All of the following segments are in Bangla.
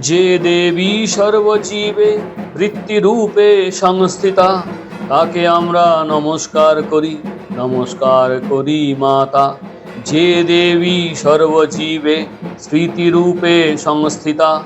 যে দেবী সর্বজীবে বৃত্তিরূপে সংস্থিতা, তাকে আমরা নমস্কার করি নমস্কার করি মাতা। যে দেবী সর্বজীবে স্মৃতিরূপে সংস্থিতা,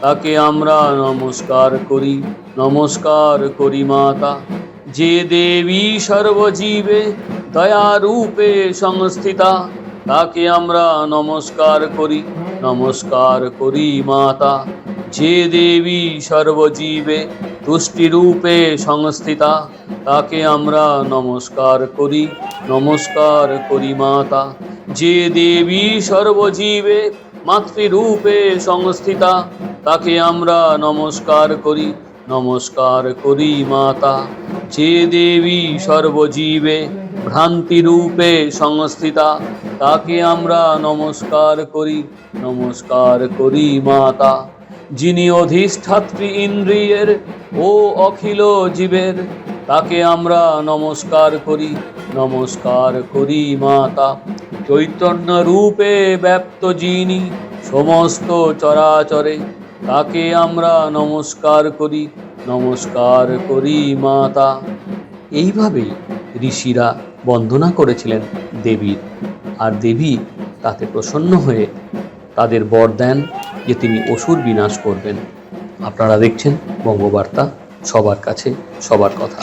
তাকে আমরা নমস্কার করি নমস্কার করি মাতা। যে দেবী সর্বজীবে দয়ারূপে সংস্থিতা তাকে আমরা নমস্কার করি। নমস্কার করি, মাতা। যে দেবী সর্বজীবে তুষ্টিরূপে সংস্থিতা, তাকে আমরা নমস্কার করি নমস্কার করি, মাতা। যে দেবী সর্বজীবে মাতৃরূপে সংস্থিতা, তাকে আমরা নমস্কার করি নমস্কার করি, মাতা। যে দেবী সর্বজীবে ভ্রান্তিরূপে সংস্থিতা তাকে আমরা নমস্কার করি নমস্কার করি মাতা, যিনি অধিষ্ঠাত্রী ইন্দ্রিয়ের ও অখিল জীবের, তাকে আমরা নমস্কার করি নমস্কার করি মাতা। চৈতন্য রূপে ব্যপ্ত যিনি সমস্ত চরাচরে, তাকে আমরা নমস্কার করি নমস্কার করি মাতা। এইভাবেই ঋষিরা বন্দনা করেছিলেন দেবীর আর দেবী তাতে প্রসন্ন হয়ে তাদের বর দেন যে তিনি অসুর বিনাশ করবেন। আপনারা দেখছেন বঙ্গবার্তা, সবার কাছে সবার কথা।